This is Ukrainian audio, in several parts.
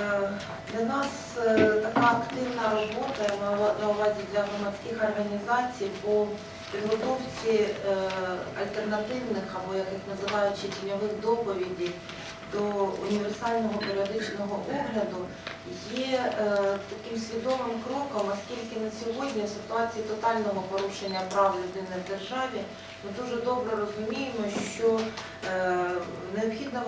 Е, Для нас е, така активна робота на увазі для громадських організацій по підготовці е, альтернативних або як їх називають тіньових доповідей до універсального періодичного огляду є таким свідомим кроком, оскільки на сьогодні в ситуації тотального порушення прав людини в державі ми дуже добре розуміємо, що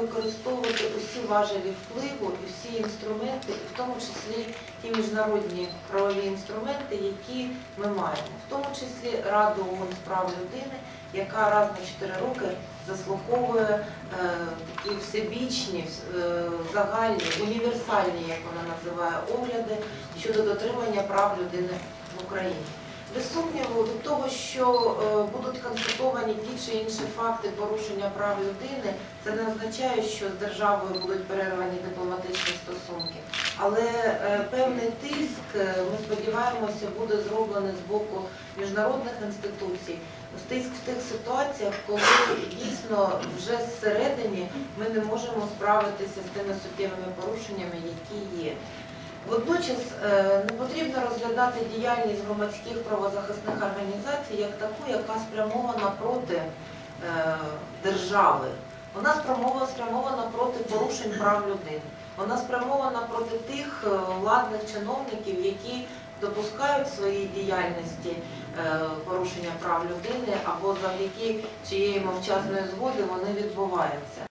використовувати усі важелі впливу всі інструменти, і в тому числі ті міжнародні правові інструменти, які ми маємо, в тому числі Раду ООН з прав людини, яка раз на 4 роки заслуховує е, такі всебічні, е, загальні, універсальні, як вона називає, огляди щодо дотримання прав людини в Україні. Без сумніву, від того, що е, будуть констатовані ті чи інші факти порушення прав людини, це не означає, що з державою будуть перервані дипломатичні стосунки. Але е, певний тиск, е, ми сподіваємося, буде зроблений з боку міжнародних інституцій. Тиск в тих ситуаціях, коли дійсно вже зсередині ми не можемо справитися з тими суттєвими порушеннями, які є. Водночас е, не потрібно розглядати діяльність громадських правозахисних організацій як таку, яка спрямована проти е, держави. Вона спрямована, проти порушень прав людини. Вона спрямована проти тих е, владних чиновників, які допускають в своїй діяльності порушення прав людини або завдяки чиєї мовчазної згоди вони відбуваються.